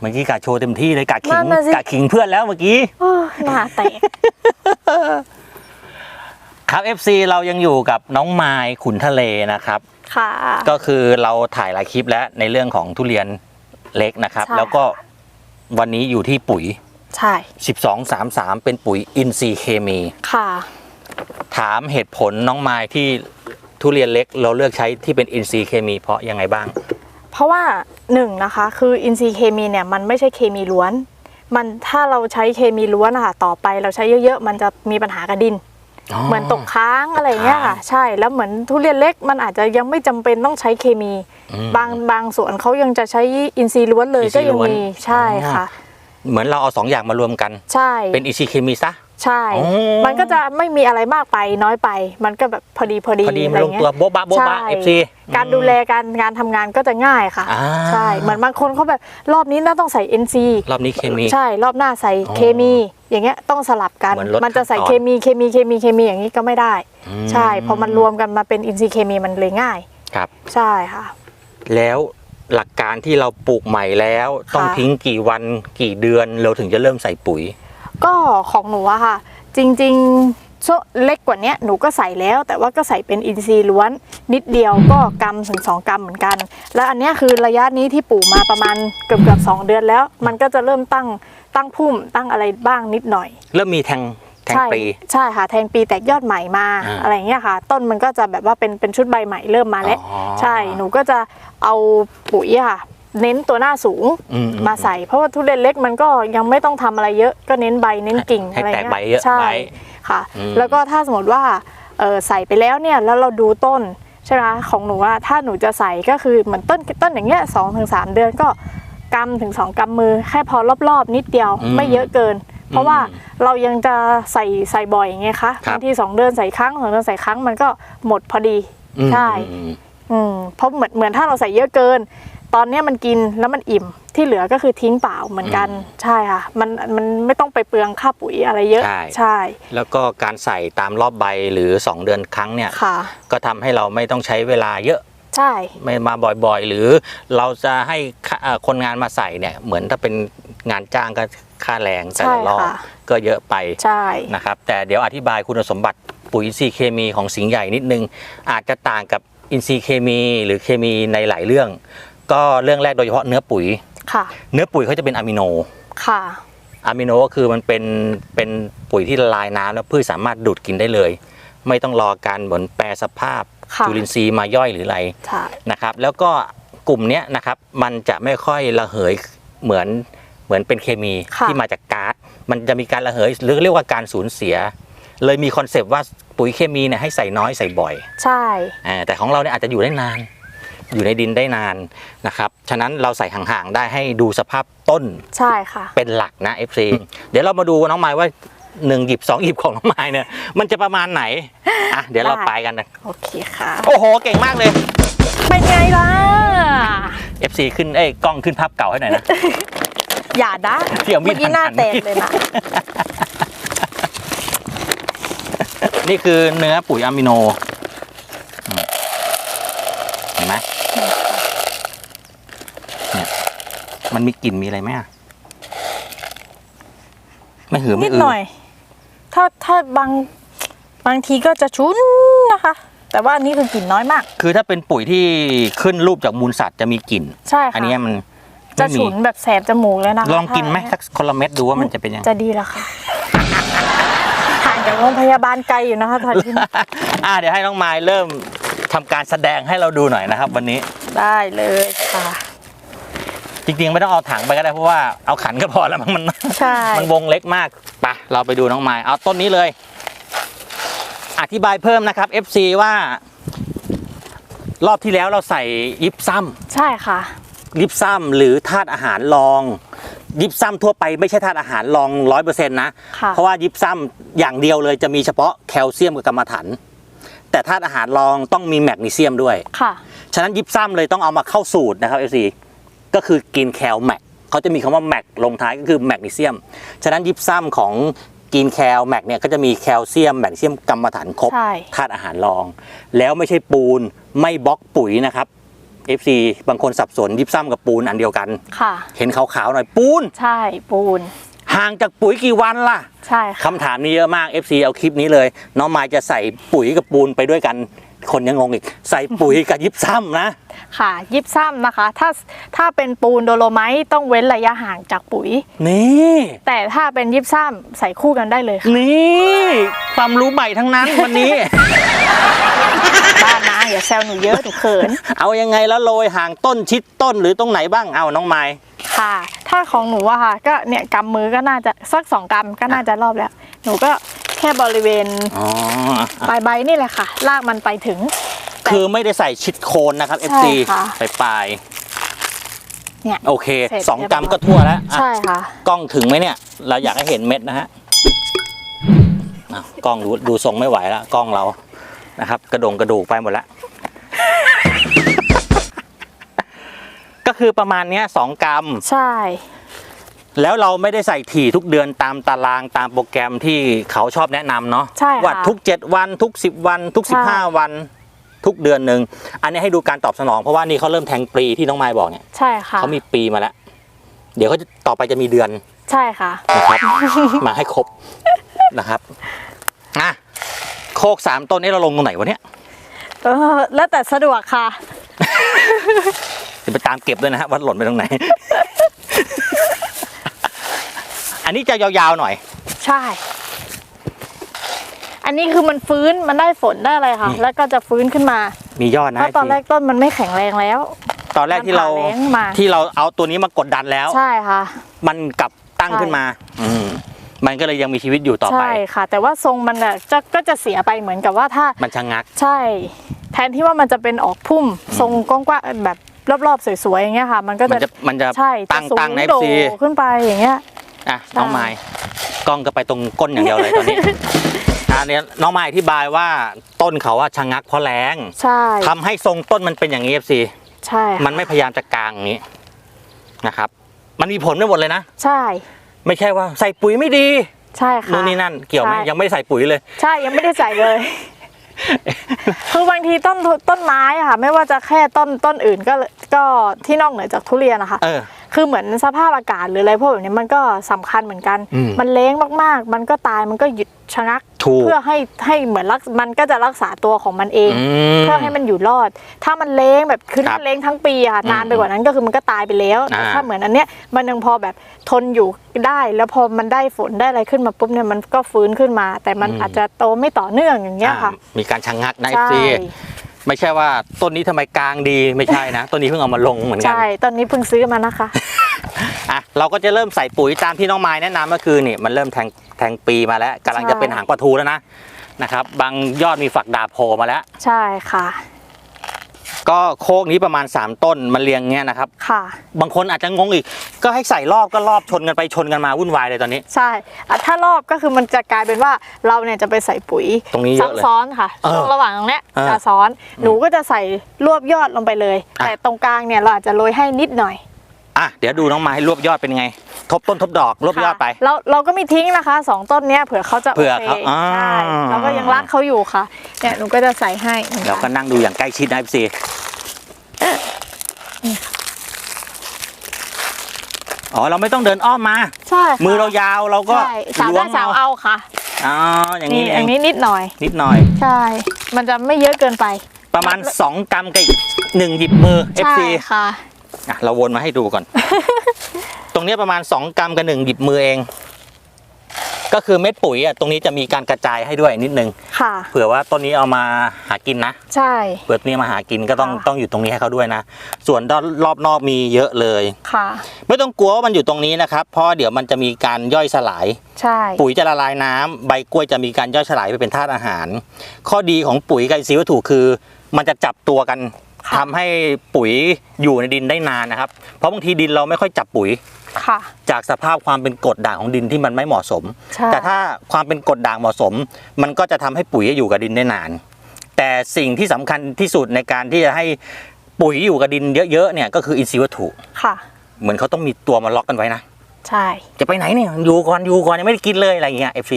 เมื่อกี้กะโชว์เต็มที่เลยกะขินั่งนน่ะสิ กะขิงเพื่อนแล้วเมื่อกี้ โอ้ยหน้าแตก ครับ FC เรายังอยู่กับน้องไมายขุนทะเลนะครับ ค่ะ ก็คือเราถ่ายหลายคลิปแล้วในเรื่องของทุเรียนเล็กนะครับ ใช่ แล้วก็วันนี้อยู่ที่ปุ๋ย ใช่ 1233 เป็นปุ๋ยอินทรีย์เคมี ค่ะ ถามเหตุผลน้องไมายที่ทุเรียนเล็กเราเลือกใช้ที่เป็นอินทรีย์เคมีเพราะยังไงบ้าง เพราะว่าหนึ่งนะคะคืออินทรีย์เคมีเนี่ยมันไม่ใช่เคมีล้วน มันถ้าเราใช้เคมีล้วนนะคะต่อไปเราใช้เยอะๆ มันจะมีปัญหากับดิน เหมือนตกค้างอะไรอย่างเงี้ยค่ะค้างใช่แล้วเหมือนทุเรียนเล็กมันอาจจะยังไม่จำเป็นต้องใช้เคมีอืมบางบางสวนเขายังจะใช้อินทรีย์ล้วนเลยอินทรีก็ย์ยังล้วนมีใช่ค่ะ เหมือนเราเอาสองอย่างมารวมกันใช่เป็นอินทรีย์เคมีซะ ใช่ อ๋อ มันก็จะไม่มีอะไรมากไปน้อยไป มันก็แบบพอดีพอดีพอดีอะมาไรลงเงี้ตัวยโบ๊ะบะโบ๊ะบะ ใช่เอฟซีการดูแลการงานทำงานก็จะง่ายค่ะอ่า ใช่เหมือนบางคนเขาแบบรอบนี้น่าต้องใส่ NC รอบนี้เคมี ใช่รอบหน้าใส่อ๋อเคมี อย่างเงี้ยต้องสลับกันเหมือนลดมันจะใส่ขั้นตอน เคมีเคมีเคมีเคมีอย่างนี้ก็ไม่ได้ อืมใช่พอมันรวมกันมาเป็นอินทรีย์เคมีมันเลยง่าย ครับ ใช่ค่ะ แล้วหลักการที่เราปลูกใหม่แล้ว ต้องค่ะ ทิ้งกี่วันกี่เดือนเราถึงจะเริ่มใส่ปุ๋ย ก็ของหนูอะค่ะ จริงๆช่วงเล็กกว่าเนี้ยหนูก็ใส่แล้ว แต่ว่าก็ใส่เป็นอินทรีย์ล้วนนิดเดียวก็กำถึงสองกำเหมือนกัน แล้วอันเนี้ยคือระยะนี้ที่ปลูกมาประมาณเกือบเกือบๆสองเดือนแล้ว มันก็จะเริ่มตั้งตั้งพุ่มตั้งอะไรบ้างนิดหน่อย เริ่มมีแทงแทงใช่ปลีใช่ค่ะแทงปีแตกยอดใหม่มาอ่าอะไรอย่างเงี้ยค่ะ ต้นมันก็จะแบบว่าเป็นเป็นชุดใบใหม่เริ่มมาแล้วอ๋อใช่หนูก็จะเอาปุ๋ยอะค่ะ เน้นตัวหน้าสูงอืมมาใส่ เพราะว่าทุเรียนเล็กมันก็ยังไม่ต้องทำอะไรเยอะก็เน้นใบเน้นกิ่งให้อะไรแตกเงี้ยใบเยอะใช่ไว้ค่ะ อืม แล้วก็ถ้าสมมติว่าเออใส่ไปแล้วเนี่ยแล้วเราดูต้นใช่ไหมคะของหนูอะถ้าหนูจะใส่ก็คือเหมือนต้นต้นอย่างเงี้ยสองถึงสามเดือนก็กำถึงสองกำมือแค่พอรอบๆ นิดเดียวอืมไม่เยอะเกิน เพราะว่าอืมเรายังจะใส่ใส่บ่อยไงคะครับ บางทีสองเดือนใส่ครั้งสองเดือนใส่ครั้งมันก็หมดพอดี อืมใช่ อืมอืมเพราะเหมือนเหมือนถ้าเราใส่เยอะเกิน ตอนเนี้ยมันกินแล้วมันอิ่มที่เหลือก็คือทิ้งเปล่าเหมือนกันใช่ค่ะมันมันไม่ต้องไปเปลืองค่าปุ๋ยอะไรเยอะใช่ใช่ แล้วก็การใส่ตามรอบใบหรือ 2 เดือนครั้งเนี่ยค่ะก็ทำให้เราไม่ต้องใช้เวลาเยอะใช่ไม่มาบ่อยๆ หรือเราจะให้ค่าเอ่อคนงานมาใส่เนี่ยเหมือนถ้าเป็นงานจ้างก็ค่าแรงแต่ใช่ละรอบค่ะก็เยอะไปใช่นะครับแต่เดี๋ยวอธิบายคุณสมบัติปุ๋ยอินทรีย์เคมีของสิงห์ใหญ่นิดนึง อาจจะต่างกับอินทรีย์เคมีหรือเคมีในหลายเรื่อง ก็เรื่องแรกโดยเฉพาะเนื้อปุ๋ย ค่ะ เนื้อปุ๋ยเขาจะเป็นอะมิโน ค่ะ อะมิโนก็คือมันเป็นเป็นปุ๋ยที่ละลายน้ำแล้วพืชสามารถดูดกินได้เลย ไม่ต้องรอการเหมือนแปรสภาพค่ะจุลินทรีย์มาย่อยหรืออะไรใช่นะครับ แล้วก็กลุ่มเนี้ยนะครับมันจะไม่ค่อยระเหยเหมือนเหมือนเป็นเคมีค่ะที่มาจากก๊าซมันจะมีการระเหยหรือเรียกว่าการสูญเสีย เลยมีคอนเซปต์ว่าปุ๋ยเคมีเนี่ยให้ใส่น้อยใส่บ่อยใช่ อ่าแต่ของเราเนี่ยอาจจะอยู่ได้นาน อยู่ในดินได้นานนะครับ ฉะนั้นเราใส่ห่างๆได้ให้ดูสภาพต้นใช่ค่ะ เป็นหลักนะ FC เดี๋ยวเรามาดูน้องไม้ว่าหนึ่งหยิบสองหยิบของน้องไม้เนี่ย มันจะประมาณไหนอะเดี๋ยวเราได้ไปกันนะโอเคค่ะ โอ้โห เก่งมากเลย เป็นไงล่ะ FC ขึ้นเอ้ยกล้องขึ้นภาพเก่าให้หน่อยนะ อย่านะเดี๋ยวมีเมื่อกี้หน้าหันๆแตกเลยนะนี่คือเนื้อปุ๋ยอะมิโนอืมเห็นไหมเนี่ย มันมีกลิ่นมีอะไรไหมอะไม่หือนิไม่ดอือหน่อย ถ้าถ้าบางบางทีก็จะชุนนะคะ แต่ว่าอันนี้คือกลิ่นน้อยมาก คือถ้าเป็นปุ๋ยที่ขึ้นรูปจากมูลสัตว์จะมีกลิ่น ใช่ค่ะอันเนี้ยมันจะไม่มีฉุนแบบแสบจมูกเลยนะคะลองกินไหมถ้าสักคนละเม็ดดูว่ามันจะเป็นยังไง จะดีแล้วค่ะห่างจากโรงพยาบาลไกลอยู่นะคะตอนนี้ อ่าเดี๋ยวให้น้องไม้เริ่มทำการแสดงให้เราดูหน่อยนะครับ วันนี้ได้เลยค่ะ จริงๆไม่ต้องเอาถังไปก็ได้เพราะว่าเอาขันก็พอแล้วมั้งมันใช่ มันวงเล็กมากไปะเราไปดูน้องไม้เอาต้นนี้เลย อธิบายเพิ่มนะครับ FC ว่า รอบที่แล้วเราใส่ยิปซัม ใช่ค่ะ ยิปซัมหรือธาตุอาหารรอง ยิปซัมทั่วไปไม่ใช่ธาตุอาหารรองร้อยเปอร์เซ็นต์นะ ค่ะ เพราะว่ายิปซัมอย่างเดียวเลยจะมีเฉพาะแคลเซียมกับกรรมะถัน แต่ธาตุอาหารรองต้องมีแมกนีเซียมด้วย ค่ะ ฉะนั้นยิปซัมเลยต้องเอามาเข้าสูตรนะครับ FC ก็คือกินแคลแมกเขาจะมีคำว่าแมกลงท้ายก็คือแมกนีเซียม ฉะนั้นยิปซัมของกินแคลแมกเนี่ยก็จะมีแคลเซียมแมกนีเซียมกรรมะถันครบใช่ธาตุอาหารรอง แล้วไม่ใช่ปูนไม่บล็อกปุ๋ยนะครับ FC บางคนสับสนยิบซ้ำกับปูนอันเดียวกันค่ะเห็นขาวๆหน่อยปูน ใช่ปูนห่างจากปุ๋ยกี่วันล่ะ ใช่ค่ะคำถามนี้เยอะมาก FC เอาคลิปนี้เลย น้องมายจะใส่ปุ๋ยกับปูนไปด้วยกัน คนยังงงอีก ใส่ปุ๋ยกับยิบซ้ำนะ ค่ะ ยิบซ้ำนะคะ ถ้าถ้าเป็นปูนโดโลไมต์ต้องเว้นระยะห่างจากปุ๋ย นี่ แต่ถ้าเป็นยิบซ้ำใส่คู่กันได้เลยค่ะนี่ความรู้ใหม่ทั้งนั้นวันนี้ บ้านนะอย่าแซวหนูเยอะหนูเขิน เอายังไงแล้วโรยห่างต้นชิดต้นหรือตรงไหนบ้างเอาน้องไม้ค่ะ ถ้าของหนูอะค่ะ ก็เนี่ยกำมือก็น่าจะสักสองกำก็น่าจะรอบแล้ว หนูก็แค่บริเวณอ๋อปลายใบนี่แหละค่ะลากมันไปถึงแต่คือไม่ได้ใส่ชิดโคนนะครับใช่ FC ค่ะไปปลายเนี่ยโอเคเสร็จสองเรียบร้อยกรัมก็ทั่วแล้วอะใช่ค่ะ กล้องถึงไหมเนี่ย เราอยากให้เห็นเม็ดนะฮะอ้าวกล้องดูดูทรงไม่ไหวแล้วกล้องเรานะครับ กระดงกระดูกไปหมดแล้วก็คือประมาณเนี้ยสองกรัม ใช่ แล้วเราไม่ได้ใส่ถี่ทุกเดือนตามตารางตามโปรแกรมที่เขาชอบแนะนำเนาะใช่ค่ะ ว่าทุก 7 วันทุก 10 วัน ทุกใช่15 วัน ทุกเดือนหนึ่งอันนี้ให้ดูการตอบสนองเพราะว่านี่เขาเริ่มแทงปลีที่น้องไม้บอกเนี่ยใช่ค่ะเขามีปีมาแล้ว เดี๋ยวเขาจะต่อไปจะมีเดือน ใช่ค่ะ นะครับ มาให้ครบนะครับอะโคกสามต้นนี้เราลงตรงไหนวะเนี่ยเออแล้วแต่สะดวกค่ะ เดี๋ยวไปตามเก็บด้วยนะฮะว่าหล่นไปตรงไหน อันนี้จะยาวๆหน่อย ใช่ อันนี้คือมันฟื้นมันได้ฝนได้อะไรค่ะ นี่ แล้วก็จะฟื้นขึ้นมามียอดนะเพราะตอนแรกต้นมันไม่แข็งแรงแล้ว ตอนแรกที่เรามันผ่าแรงมา ที่เราเอาตัวนี้มากดดันแล้ว ใช่ค่ะ มันกลับตั้งใช่ ขึ้นมา อืมมันก็เลยยังมีชีวิตอยู่ต่อไป ใช่ค่ะ แต่ว่าทรงมันอะจะก็จะเสียไปเหมือนกับว่าถ้า มันชะงัก ใช่ แทนที่ว่ามันจะเป็นออกพุ่มทรงกว้างๆแบบรอบๆสวยๆอย่างเงี้ยค่ะ มันก็มันจะจะมันจะใช่จะตั้งสูตั้งงในโดซีขึ้นไปอย่างเงี้ย อะน้องไม้กล้องก็ไปตรงก้นอย่างเดียวเลยตอนนี้อันนี้น้องไม้อธิบายว่าต้นเขาว่าชะงักเพราะแรงใช่ทำให้ทรงต้นมันเป็นอย่างนี้เอฟซีใช่ค่ะมันไม่พยายามจะกลางอย่างนี้นะครับ มันมีผลไม่หมดเลยนะใช่ ไม่ใช่ว่าใส่ปุ๋ยไม่ดี ใช่ค่ะนู่นนี่นั่นเกี่ยวไหมใช่ยังไม่ได้ใส่ปุ๋ยเลย ใช่ยังไม่ได้ใส่เลย คือบางทีต้นต้นไม้อะค่ะ ไม่ว่าจะแค่ต้นต้นอื่นก็ก็ที่นอกเหนือจากทุเรียนนะคะเออ คือเหมือนสภาพอากาศหรืออะไรพวกแบบนี้มันก็สำคัญเหมือนกัน อืม มันเล้งมากๆ มันก็ตายมันก็หยุดชะงักถูก เพื่อให้ให้เหมือนรักมันก็จะรักษาตัวของมันเองอืมเพื่อให้มันอยู่รอด ถ้ามันเล้งแบบคือครัถ้าบเล้งทั้งปีอะค่ะอืมนานไปกว่านั้นก็คือมันก็ตายไปแล้วแต่อ่าถ้าเหมือนอันเนี้ยมันยังพอแบบทนอยู่ได้แล้วพอมันได้ฝนได้อะไรขึ้นมาปุ๊บเนี่ยมันก็ฟื้นขึ้นมา แต่มันอาจจะโตไม่ต่อเนื่องอย่างเงี้ยค่ะอ่ามีการชะงักนะเอใช่ฟซี ไม่ใช่ว่าต้นนี้ทำไมกลางดีไม่ใช่นะ ต้นนี้เพิ่งเอามาลงเหมือนกัน ใช่ตอนนี้เพิ่งซื้อมานะคะ อะเราก็จะเริ่มใส่ปุ๋ยตามที่น้องไม้แนะนำก็คือนี่มันเริ่มแทงแทงปีมาแล้วกำลังจะใช่เป็นหางปลาทูแล้วนะนะครับ บางยอดมีฝักดาบโผล่มาแล้ว ใช่ค่ะ ก็โคกนี้ประมาณ 3 ต้นมันเรียงเงี้ยนะครับ ค่ะ บางคนอาจจะงงอีก ก็ให้ใส่รอบก็รอบชนกันไปชนกันมาวุ่นวายเลยตอนนี้ ใช่อะถ้ารอบก็คือมันจะกลายเป็นว่าเราเนี่ยจะไปใส่ปุ๋ยตรงนี้เยอะเลยซ้อนค่ะเออช่วงระหว่างตรงเนี้ยเออจะซ้อนหนูก็จะใส่รวบยอดลงไปเลย อะ แต่ตรงกลางเนี่ยเราอาจจะโรยให้นิดหน่อย อะเดี๋ยวดูน้องไม้รวบยอดเป็นไงท บต้นทบดอกรวบยอดไปค่ะเราเราก็ไม่ทิ้งนะคะสองต้นเนี้ยเผื่อเขาจะเผื่อโอเคเขาอ่าใช่เราก็ยังรักเขาอยู่ค่ะเนี่ยหนูก็จะใส่ให้หมือนเราก็นนั่งดูอย่างใกล้ชิดนะพี่ซีอ๋อเราไม่ต้องเดินอ้อมมา ใช่ค่ะมือเรายาวเราก็ใช่สาวล้วได้งสาวเอาเอาค่ะอ๋ออย่างนี่นี้เออย่างงนี้นิดหน่อย นิดหน่อย ใช่ มันจะไม่เยอะเกินไป ประมาณ 2 กรัมกับอีกหนึ่งหยิบมือใช่ FC ค่ะอะ เราวนมาให้ดูก่อนต รงเนี้ยประมาณ 2 กรัมกับหนึ่งหยิบมือเอง ก็คือเม็ดปุ๋ยอะตรงนี้จะมีการกระจายให้ด้วยนิดนึง ค่ะ เผื่อว่าต้นนี้เอามาหากินนะ ใช่ เผื่อต้นนี้มาหากินก็ต้องค่ะ ต้องอยู่ตรงนี้ให้เขาด้วยนะ ส่วนด้านรอบนอกมีเยอะเลย ค่ะ ไม่ต้องกลัวว่ามันอยู่ตรงนี้นะครับเพราะเดี๋ยวมันจะมีการย่อยสลาย ใช่ ปุ๋ยจะละลายน้ำใบกล้วยจะมีการย่อยสลายไปเป็นธาตุอาหาร ข้อดีของปุ๋ยกับอินทรีย์วัตถุคือ มันจะจับตัวกันทำให้ปุ๋ยอยู่ในดินได้นานนะครับ เพราะบางทีดินเราไม่ค่อยจับปุ๋ย ค่ะ จากสภาพความเป็นกรดด่างของดินที่มันไม่เหมาะสมใช่แต่ถ้าความเป็นกรดด่างเหมาะสม มันก็จะทำให้ปุ๋ยอยู่กับดินได้นาน แต่สิ่งที่สำคัญที่สุดในการที่จะให้ปุ๋ยอยู่กับดินเยอะๆเนี่ยก็คืออินทรีย์วัตถุค่ะ เหมือนเขาต้องมีตัวมาล็อกกันไว้นะใช่ จะไปไหนเนี่ยอยู่ก่อนอยู่ก่อนยังไม่ได้กินเลยอะไรอย่างเงี้ย FC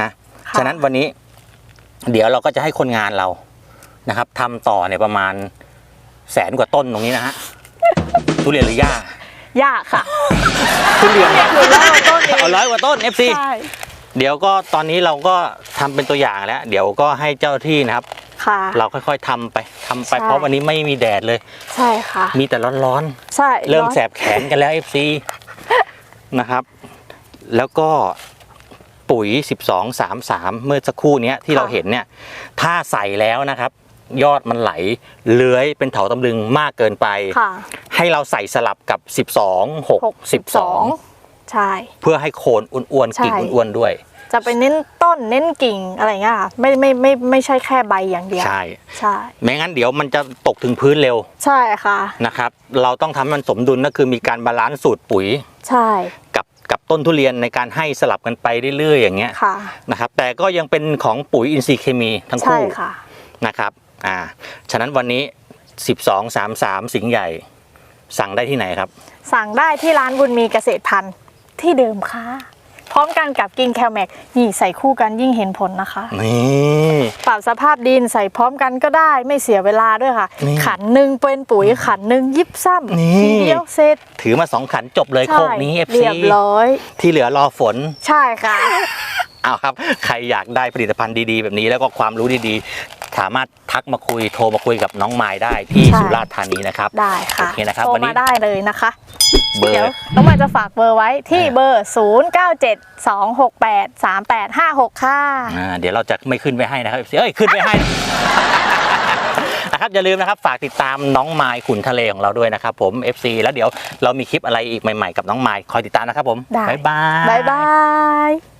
นะค่ะฉะนั้นวันนี้ เดี๋ยวเราก็จะให้คนงานเรานะครับทำต่อเนี่ยประมาณแสนกว่าต้นตรงนี้นะฮะทุเรียนหรือหญ้า ยากค่ะทุเรียนหนูเล่าต้นเองเอาร้อยกว่าต้น FC ใช่เดี๋ยวก็ตอนนี้เราก็ทำเป็นตัวอย่างแล้ว เดี๋ยวก็ให้เจ้าที่นะครับ ค่ะ เราค่อยๆทำไปทำไปใช่ เพราะวันนี้ไม่มีแดดเลย ใช่ค่ะ มีแต่ร้อนใช่ๆ เริ่มร้อนแสบแขนกันแล้ว FC นะครับ แล้วก็ปุ๋ย 12 3 3 เมื่อสักครู่เนี้ยที่เราเห็นเนี่ย ถ้าใส่แล้วนะครับ ยอดมันไหลเลื้อยเป็นเถาตำลึงมากเกินไป ค่ะให้เราใส่สลับกับ12หก6สิบสอง12ใช่เพื่อให้โคนอ้วนๆใช่กิ่งอ้วนๆด้วย จะไปเน้นต้นเน้นกิ่งอะไรเงี้ยค่ะไม่ไม่ไม่ไม่ใช่แค่ใบอย่างเดียว ใช่ใช่ ไม่งั้นเดี๋ยวมันจะตกถึงพื้นเร็วใช่ค่ะ นะครับ เราต้องทำให้มันสมดุลก็คือมีการบาลานซ์สูตรปุ๋ย ใช่กับกับต้นทุเรียนในการให้สลับกันไปเรื่อยๆอย่างเงี้ยค่ะ นะครับแต่ก็ยังเป็นของปุ๋ยอินทรีย์เคมีทั้งใช่คู่ค่ะ นะครับ อ่า ฉะนั้นวันนี้ 12 3 3 สิงห์ใหญ่ สั่งได้ที่ไหนครับ สั่งได้ที่ร้านบุญมีเกษตรพันธุ์ที่เดิมค่ะ พร้อมกันกับกินแคลแม็กนี่ใส่คู่กันยิ่งเห็นผลนะคะ นี่ปรับสภาพดินใส่พร้อมกันก็ได้ไม่เสียเวลาด้วยค่ะ นี่ ขันหนึ่งเป็นปุ๋ยขันหนึ่งยิบซ้นี่ำทีเดียวเสร็จถือมาสองขันจบเลยโคกนี้ FC เรียบร้อย ที่เหลือรอฝน ใช่ค่ะ เอาครับ ใครอยากได้ผลิตภัณฑ์ดีๆ แบบนี้แล้วก็ความรู้ดีๆ สามารถทักมาคุยโทรมาคุยกับน้องไม้ได้ที่ใช่ สุราษฎร์ธานีนะครับได้ค่ะโอเคนะครับ โทรวันนี้มาได้เลยนะคะ เบอเดี๋ยวร์ น้องมายจะฝากเบอร์ไว้ที่เบอร์ 0 9 7 2 6 8 3 8 5 6 ค่ะ อ่าเดี๋ยวเราจะไม่ขึ้นไว้ให้นะครับ FC เอ้ยขึ้นไว้ให้ นะครับอย่าลืมนะครับฝากติดตามน้องไม้ขุนทะเลของเราด้วยนะครับผม FC แล้วเดี๋ยวเรามีคลิปอะไรอีกใหม่ๆกับน้องไม้คอยติดตามนะครับผมได้ บ๊ายบาย บ๊ายบาย